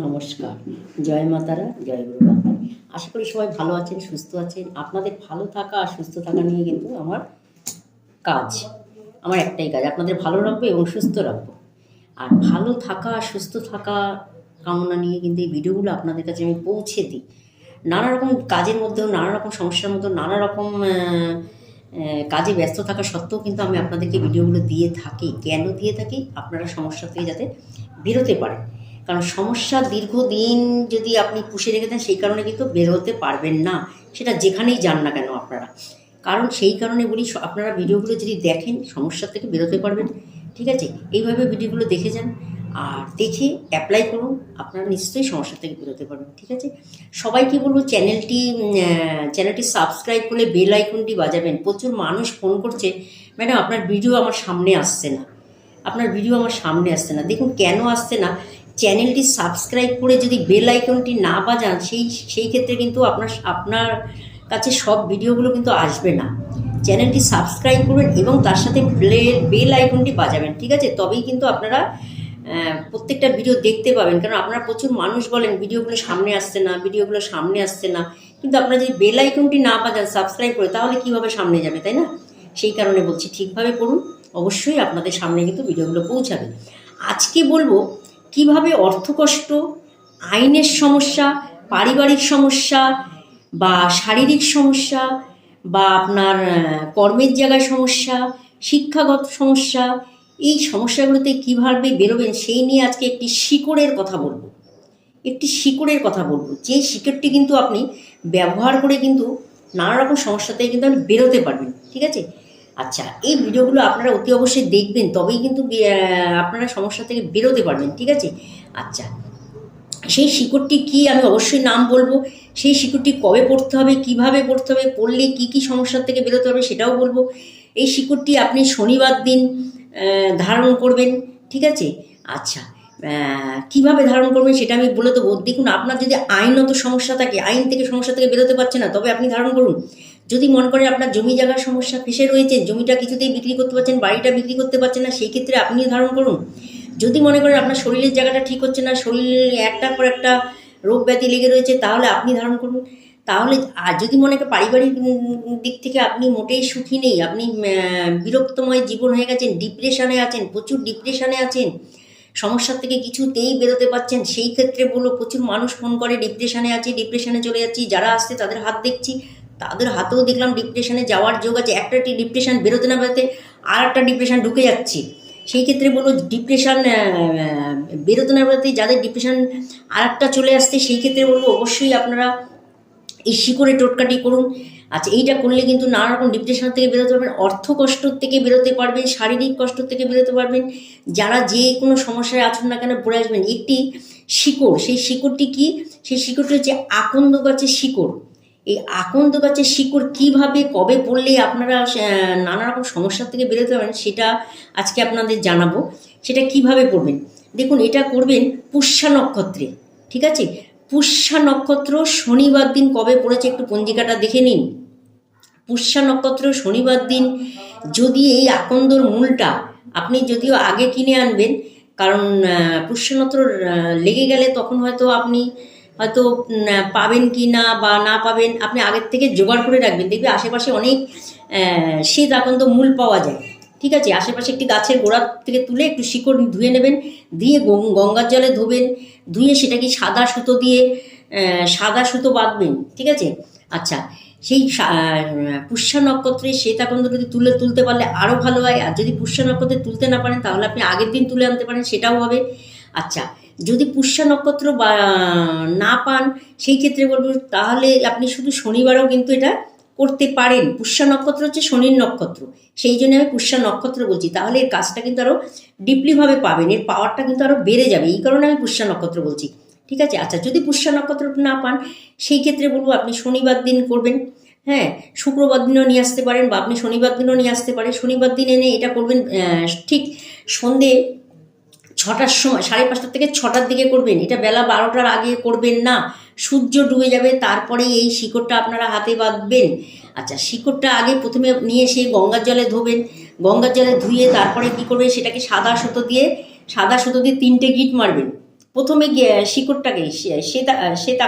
নমস্কার। জয় মাতারা জয় গুরুবা আশা করি সবাই ভালো আছেন, সুস্থ আছেন। আপনাদের ভালো থাকা আর সুস্থ থাকা নিয়ে কিন্তু আমার কাজ, আমার একটাই কাজ, আপনাদের ভালো রাখব এবং সুস্থ রাখব। আর ভালো থাকা আর সুস্থ থাকা কামনা নিয়ে কিন্তু এই ভিডিওগুলো আপনাদের কাছে আমি পৌঁছে দিই। নানা রকম কাজের মধ্যেও, নানা রকম সমস্যার মধ্যেও, নানা রকম কাজে ব্যস্ত থাকা সত্ত্বেও কিন্তু আমি আপনাদেরকে ভিডিওগুলো দিয়ে থাকি। কেন দিয়ে থাকি? আপনারা সমস্যা থেকে যাতে বেরোতে পারেন। কারণ সমস্যা দীর্ঘদিন যদি আপনি পুষে রেখে দেন, সেই কারণে কিন্তু বেরোতে পারবেন না। সেটা যেখানেই যান না কেন আপনারা। কারণ সেই কারণে বলি আপনারা ভিডিওগুলো যদি দেখেন, সমস্যা থেকে বেরোতে পারবেন। ঠিক আছে? এইভাবে ভিডিওগুলো দেখে যান। আর দেখে অ্যাপ্লাই করুন। আপনারা নিশ্চয়ই সমস্যা থেকে বেরোতে পারবেন। ঠিক আছে? সবাইকে বলব, চ্যানেলটি চ্যানেলটি সাবস্ক্রাইব করলে বেল আইকনটি বাজাবেন। প্রচুর মানুষ ফোন করছে, ম্যাডাম, আপনার ভিডিও আমার সামনে আসছে না। আপনার ভিডিও আমার সামনে আসছে না। দেখুন, কেন আসছে না? চ্যানেলটি সাবস্ক্রাইব করে যদি বেল আইকনটি না বাজান, সেই সেই ক্ষেত্রে কিন্তু আপনার আপনার কাছে সব ভিডিওগুলো কিন্তু আসবে না। চ্যানেলটি সাবস্ক্রাইব করবেন এবং তার সাথে বেল বেল আইকনটি বাজাবেন, ঠিক আছে? তবেই কিন্তু আপনারা প্রত্যেকটা ভিডিও দেখতে পাবেন। কারণ আপনারা প্রচুর মানুষ বলেন, ভিডিওগুলো সামনে আসছে না, ভিডিওগুলো সামনে আসছে না। কিন্তু আপনারা যদি বেল আইকনটি না বাজান, সাবস্ক্রাইব করে, তাহলে কীভাবে সামনে যাবে, তাই না? সেই কারণে বলছি, ঠিকভাবে করুন অবশ্যই আপনাদের সামনে কিন্তু ভিডিওগুলো পৌঁছাবে। আজকে বলব কীভাবে অর্থকষ্ট, আইনের সমস্যা, পারিবারিক সমস্যা বা শারীরিক সমস্যা বা আপনার কর্মের জায়গায় সমস্যা, শিক্ষাগত সমস্যা, এই সমস্যাগুলোতে কীভাবে বেরোবেন সেই নিয়ে আজকে একটি শিকড়ের কথা বলব। একটি শিকড়ের কথা বলব। যে শিকড়টি কিন্তু আপনি ব্যবহার করে কিন্তু নানা রকম সমস্যা থেকে কিন্তু আপনি বেরোতে পারবেন, ঠিক আছে? আচ্ছা এই ভিডিওগুলো আপনারা অতি অবশ্যই দেখবেন, তবেই কিন্তু আপনারা সমস্যা থেকে বেরোতে পারবেন, ঠিক আছে? আচ্ছা সেই শিকড়টি কি আমি অবশ্যই নাম বলব? সেই শিকড়টি কবে পড়তে হবে, কীভাবে পড়তে হবে, পড়লে কি কি সমস্যার থেকে বেরোতে হবে সেটাও বলব। এই শিকড়টি আপনি শনিবার দিন ধারণ করবেন, ঠিক আছে? আচ্ছা কীভাবে ধারণ করবেন সেটা আমি বলে দেবো। দেখুন, আপনার যদি আইনত সমস্যা থাকে, আইন থেকে সমস্যা থেকে বেরোতে পারছে না, তবে আপনি ধারণ করুন। যদি মনে করেন আপনার জমি জায়গার সমস্যা ফেসে রয়েছে, জমিটা কিছুতেই বিক্রি করতে পারছেন, বাড়িটা বিক্রি করতে পারছেন না, সেই ক্ষেত্রে আপনি ধারণ করুন। যদি মনে করেন আপনার শরীরের জায়গাটা ঠিক হচ্ছে না শরীর একটার পর একটা রোগ ব্যাধি লেগে রয়েছে, তাহলে আপনি ধারণ করুন। তাহলে আর যদি মনে করেন পারিবারিক দিক থেকে আপনি মোটেই সুখী নেই, আপনি বিরক্তময় জীবন হয়ে গেছেন, ডিপ্রেশনে আছেন, প্রচুর ডিপ্রেশনে আছেন, সমস্যার থেকে কিছুতেই বেরোতে পারছেন, সেই ক্ষেত্রে বলব প্রচুর মানুষ ফোন করে, ডিপ্রেশনে আছি, ডিপ্রেশনে চলে যাচ্ছি, যারা আসছে তাদের হাত দেখছি। তাদের হাতেও দেখলাম ডিপ্রেশনে যাওয়ার যোগ আছে। একটা ডিপ্রেশন বেরোতে না বেরোতে আর একটা ডিপ্রেশন ঢুকে যাচ্ছে। সেই ক্ষেত্রে বলব ডিপ্রেশন বেরোতে না বেরোতে যাদের ডিপ্রেশন আর একটা চলে আসছে, সেই ক্ষেত্রে বলব অবশ্যই আপনারা এই শিকড়ে টোটকাটি করুন। আচ্ছা এইটা করলে কিন্তু নানা রকম ডিপ্রেশন থেকে বেরোতে পারবেন, অর্থ কষ্ট থেকে বেরোতে পারবেন, শারীরিক কষ্ট থেকে বেরোতে পারবেন। যারা যে কোনো সমস্যায় আছেন না কেন পড়ে আসবেন। একটি শিকড়, সেই শিকড়টি কি? সেই শিকড়টি হচ্ছে আকন্দ গাছের শিকড়। এই আকন্দ গাছের শিকড় কীভাবে কবে পড়লে আপনারা নানা রকম সমস্যা থেকে বেরোতে পারেন সেটা আজকে আপনাদের জানাব। সেটা কীভাবে পড়বেন দেখুন এটা করবেন পুষ্যা নক্ষত্রে ঠিক আছে? পুষ্যা নক্ষত্র শনিবার দিন কবে পড়েছে একটু পঞ্জিকাটা দেখে নিন। পুষ্যা নক্ষত্র শনিবার দিন যদি এই আকন্দর মূলটা আপনি যদিও আগে কিনে আনবেন কারণ আহ, পুষ্যা নক্ষত্র লেগে গেলে তখন হয়তো আপনি হয়তো পাবেন কি না বা না পাবেন, আপনি আগের থেকে জোগাড় করে রাখবেন। দেখবে আশেপাশে অনেক শীত আকন্দ মূল পাওয়া যায়। ঠিক আছে? আশেপাশে একটি গাছের গোড়া থেকে তুলে একটু শিকড় ধুয়ে নেবেন, দিয়ে গঙ্গার জলে ধোবেন, ধুয়ে সেটাকে সাদা সুতো দিয়ে সাদা সুতো বাঁধবেন। ঠিক আছে? আচ্ছা সেই পুষ্যা নক্ষত্রে শ্বেতাকন্দ যদি তুলে তুলতে পারলে আরও ভালো হয়। আর যদি পুষ্যা নক্ষত্রে তুলতে না পারেন, তাহলে আপনি আগের দিন তুলে আনতে পারেন, সেটাও হবে। আচ্ছা যদি পুষ্যা নক্ষত্র বা, না পান, সেই ক্ষেত্রে বলব তাহলে আপনি শুধু শনিবারেও কিন্তু এটা করতে পারেন। পুষ্যা নক্ষত্র হচ্ছে শনির নক্ষত্র। সেই জন্য আমি পুষ্যা নক্ষত্র বলছি। তাহলে এর কাজটা কিন্তু আরও ডিপলিভাবে পাবেন। এর পাওয়ারটা কিন্তু আরও বেড়ে যাবে। এই কারণে আমি পুষ্যা নক্ষত্র বলছি। ঠিক আছে? আচ্ছা যদি পুষ্যা নক্ষত্র না পান, সেই ক্ষেত্রে বলব আপনি শনিবার দিন করবেন। হ্যাঁ শুক্রবার দিনও নিয়ে আসতে পারেন বা আপনি শনিবার দিনও নিয়ে আসতে পারেন। শনিবার দিন এনে এটা করবেন ঠিক সন্ধে ছটার সময়, সাড়ে পাঁচটা থেকে ছটার দিকে করবেন। এটা বেলা বারোটার আগে করবেন না। সূর্য ডুবে যাবে তারপরে এই শিকড়টা আপনারা হাতে বাঁধবেন। আচ্ছা শিকড়টা আগে প্রথমে নিয়ে এসে গঙ্গার জলে ধোবেন। গঙ্গার জলে ধুয়ে তারপরে কি করবেন? সেটাকে সাদা সুতো দিয়ে, সাদা সুতো দিয়ে তিনটে গিট মারবেন। প্রথমে শিকড়টাকে, সে- শ্বেতা শ্বেত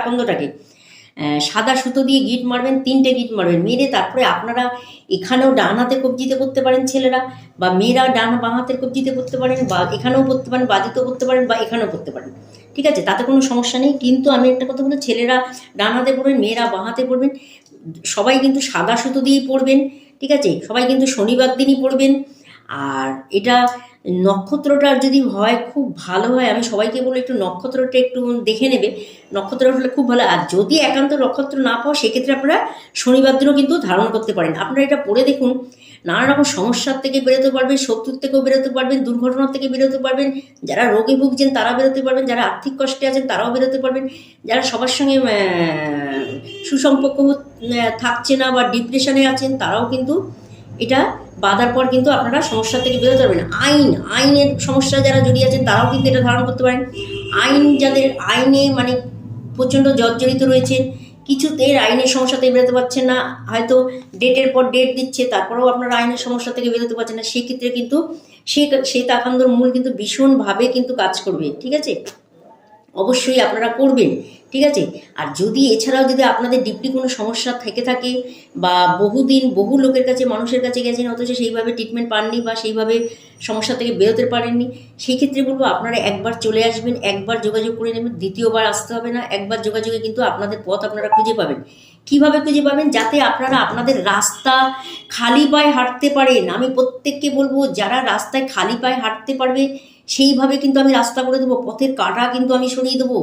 সাদা সুতো দিয়ে গিট মারবেন, তিনটে গিট মারবেন। মেরে তারপরে আপনারা এখানেও ডান হাতে কবজিতে করতে পারেন ছেলেরা, বা মেয়েরা ডান বাঁ হাতের কবজিতে করতে পারেন, বা এখানেও করতে পারেন বাদিতেও করতে পারেন, বা এখানেও করতে পারেন। ঠিক আছে? তাতে কোনো সমস্যা নেই। কিন্তু আমি একটা কথা বলি, ছেলেরা ডান হাতে পড়বেন, মেয়েরা বাঁ হাতে পড়বেন। সবাই কিন্তু সাদা সুতো দিয়েই পড়বেন, ঠিক আছে? সবাই কিন্তু শনিবার দিনই পড়বেন। আর এটা নক্ষত্রটা যদি হয়, খুব ভালো হয়, আমি সবাইকে বলি একটু নক্ষত্রটা একটু দেখে নেবে। নক্ষত্র হলে খুব ভালো। আর যদি একান্ত নক্ষত্র না পাও, সেক্ষেত্রে আপনারা শনিবার দিনও কিন্তু ধারণ করতে পারেন। আপনারা এটা পড়ে দেখুন। নানা রকম সমস্যার থেকে বেরোতে পারবেন, শত্রুর থেকেও বেরোতে পারবেন, দুর্ঘটনার থেকে বেরোতে পারবেন। যারা রোগে ভুগছেন, তারা বেরোতে পারবেন। যারা আর্থিক কষ্টে আছেন, তারাও বেরোতে পারবেন। যারা সবার সঙ্গে সুসম্পর্ক থাকছে না বা ডিপ্রেশনে আছেন, তারাও কিন্তু এটা বাঁধার পর কিন্তু আপনারা সমস্যা থেকে বেরোতে পারবেন আইন, আইনের সমস্যা যারা জড়িয়ে আছেন, তারাও কিন্তু এটা ধারণ করতে পারেন। আইন যাদের, আইনে মানে প্রচণ্ড জর্জরিত রয়েছে, কিছুতে আইনের সমস্যা থেকে বেরোতে পারছেন না, হয়তো ডেটের পর ডেট দিচ্ছে, তারপরেও আপনারা আইনের সমস্যা থেকে বেরোতে পারছেন না, সেক্ষেত্রে কিন্তু সে সেই তাকান্দর মূল কিন্তু ভীষণভাবে কিন্তু কাজ করবে, ঠিক আছে? অবশ্যই আপনারা করবেন, ঠিক আছে? আর যদি এছাড়াও যদি আপনাদের ডিপলি কোনো সমস্যা থেকে থাকে বা বহুদিন বহু লোকের কাছে, মানুষের কাছে গেছেন, অথচ সেইভাবে ট্রিটমেন্ট পাননি বা সেইভাবে সমস্যা থেকে বেরোতে পারেননি, সেই ক্ষেত্রে বলব আপনারা একবার চলে আসবেন, একবার যোগাযোগ করে নেবেন, দ্বিতীয়বার আসতে হবে না, একবার যোগাযোগে কিন্তু আপনাদের পথ আপনারা খুঁজে পাবেন। কীভাবে খুঁজে পাবেন? যাতে আপনারা আপনাদের রাস্তা খালি পায়ে হাঁটতে পারেন। আমি প্রত্যেককে বলব, যারা রাস্তায় খালি পায়ে হাঁটতে পারবে, সেইভাবে কিন্তু আমি রাস্তা করে দেবো। পথের কাটা কিন্তু আমি সরিয়ে দেবো।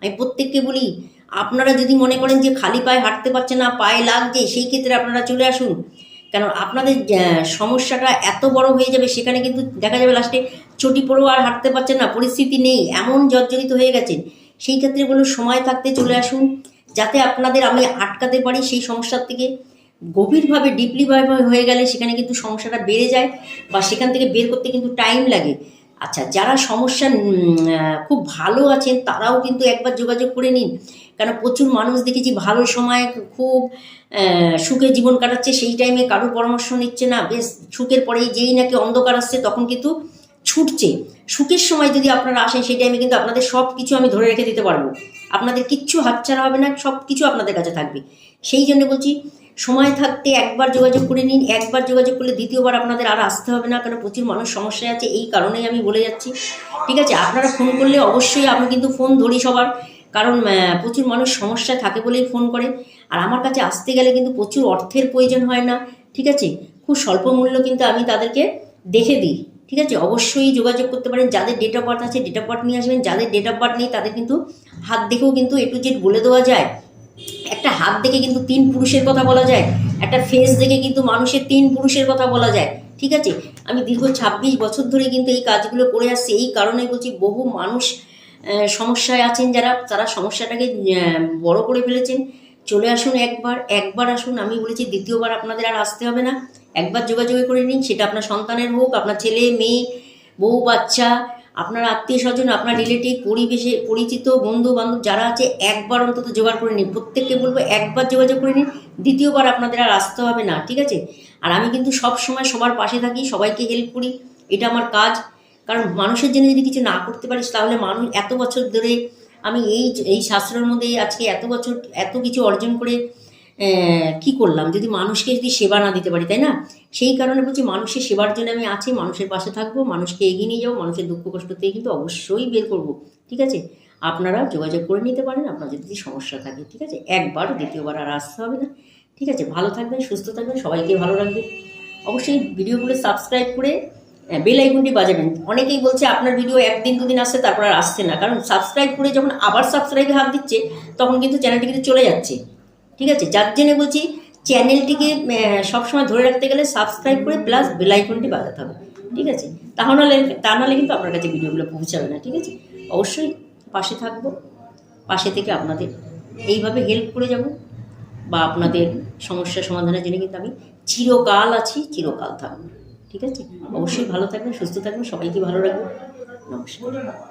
আমি প্রত্যেককে বলি, আপনারা যদি মনে করেন যে খালি পায়ে হাঁটতে পারছে না, পায়ে লাগছে, সেই ক্ষেত্রে আপনারা চলে আসুন। কারণ আপনাদের সমস্যাটা এত বড় হয়ে যাবে, সেখানে কিন্তু দেখা যাবে লাস্টে চটি পড়েও আর হাঁটতে পারছেন না, পরিস্থিতি নেই, এমন জর্জরিত হয়ে গেছেন। সেই ক্ষেত্রে বলুন, সময় থাকতে চলে আসুন। যাতে আপনাদের আমি আটকাতে পারি সেই সমস্যার থেকে। গভীরভাবে ডিপলিভাবে হয়ে গেলে সেখানে কিন্তু সমস্যাটা বেড়ে যায় বা সেখান থেকে বের করতে কিন্তু টাইম লাগে। আচ্ছা যারা সমস্যা খুব ভালো আছেন তারাও কিন্তু একবার যোগাযোগ করে নিন। কারণ প্রচুর মানুষ দেখেছি ভালো সময় খুব সুখে জীবন কাটাচ্ছে, সেই টাইমে কারোর পরামর্শ নিচ্ছে না। বেশ, সুখের পরেই যেই নাকি অন্ধকার আসছে তখন কিন্তু ছুটছে। সুখের সময় যদি আপনারা আসেন সেই টাইমে কিন্তু আপনাদের সব কিছু আমি ধরে রেখে দিতে পারব। আপনাদের কিচ্ছু হাতছাড়া হবে না সব কিছু আপনাদের কাছে থাকবে। সেই জন্য বলছি, সময় থাকতে একবার যোগাযোগ করে নিন, একবার যোগাযোগ করলে দ্বিতীয়বার আপনাদের আর আসতে হবে না, কারণ প্রচুর মানুষ সমস্যায় আছে, এই কারণেই আমি বলে যাচ্ছি। ঠিক আছে, আপনারা ফোন করলে অবশ্যই আমি কিন্তু ফোন ধরি সবার, কারণ প্রচুর মানুষ সমস্যায় থাকে বলেই ফোন করে। আর আমার কাছে আসতে গেলে কিন্তু প্রচুর অর্থের প্রয়োজন হয় না, ঠিক আছে? খুব স্বল্প মূল্য কিন্তু আমি তাদেরকে দেখে দিই। ঠিক আছে? অবশ্যই যোগাযোগ করতে পারেন। যাদের ডেট অফ বার্থ আছে ডেট অফ বার্থ নিয়ে আসবেন। যাদের ডেট অফ বার্থ নেই, তাদের কিন্তু হাত দেখেও কিন্তু এ টু জেড বলে দেওয়া যায়। একটা হাত দেখে কিন্তু তিন পুরুষের কথা বলা যায়। একটা ফেস দেখে কিন্তু মানুষের তিন পুরুষের কথা বলা যায়। ঠিক আছে? আমি দীর্ঘ ছাব্বিশ বছর ধরে কিন্তু এই কাজগুলো করে আসছি। এই কারণে বলছি, বহু মানুষ সমস্যায় আছেন যারা। তারা সমস্যাটাকে বড় করে ফেলেছেন। চলে আসুন একবার। একবার আসুন। আমি বলেছি, দ্বিতীয়বার আপনাদের আর আসতে হবে না। একবার যোগাযোগ করে নিন, সেটা আপনার সন্তানের হোক, আপনার ছেলে, মেয়ে, বউ, বাচ্চা, আপনার আত্মীয় স্বজন, আপনার রিলেটিভ পরিবেশে, পরিচিত বন্ধু বান্ধব যারা আছে, একবার অন্তত জোগাড় করে নিন। প্রত্যেককে বলব, একবার যোগাযোগ করে নিন, দ্বিতীয়বার আপনাদের আর আসতে হবে না, ঠিক আছে? আর আমি কিন্তু সব সময় সবার পাশে থাকি, সবাইকে হেল্প করি, এটা আমার কাজ। কারণ মানুষের জন্য যদি কিছু না করতে পারিস, তাহলে মানুষ এত বছর ধরে আমি এই এই শাস্ত্রের মধ্যে আজকে এত বছর, এত কিছু অর্জন করে কি করলাম? যদি মানুষকে যদি সেবা না দিতে পারি, তাই না? সেই কারণে বলছি, মানুষের সেবার জন্য আমি আছি, মানুষের পাশে থাকব, মানুষকে এগিয়ে নিয়ে যাব, মানুষের দুঃখ কষ্ট থেকে কিন্তু অবশ্যই বের করব, ঠিক আছে? আপনারা যোগাযোগ করে নিতে পারেন, আপনার যদি সমস্যা থাকে, ঠিক আছে? একবার দ্বিতীয়বার আর আসতে হবে না, ঠিক আছে? ভালো থাকবেন, সুস্থ থাকবেন, সবাইকে ভালো রাখবেন। অবশ্যই ভিডিওগুলো সাবস্ক্রাইব করে বেল আইকনটি বাজাবেন। অনেকেই বলছে, আপনার ভিডিও একদিন, দুদিন আসছে, তারপর আর আসছে না। কারণ সাবস্ক্রাইব করে যখন আবার সাবস্ক্রাইবে হাত দিচ্ছে, তখন কিন্তু চ্যানেলটি কিন্তু চলে যাচ্ছে। ঠিক আছে? যার জন্য বলছি, চ্যানেলটিকে সবসময় ধরে রাখতে গেলে সাবস্ক্রাইব করে প্লাস বেল আইকনটি বাজাতে হবে। ঠিক আছে? তাহলে তা নাহলে কিন্তু আপনার কাছে ভিডিওগুলো পৌঁছাবে না, ঠিক আছে? অবশ্যই পাশে থাকব। পাশে থেকে আপনাদের এইভাবে হেল্প করে যাব বা আপনাদের সমস্যা সমাধানের জন্য কিন্তু আমি চিরকাল আছি, চিরকাল থাকব। ঠিক আছে? অবশ্যই ভালো থাকবেন, সুস্থ থাকবেন, সবাইকে ভালো রাখবেন। নমস্কার।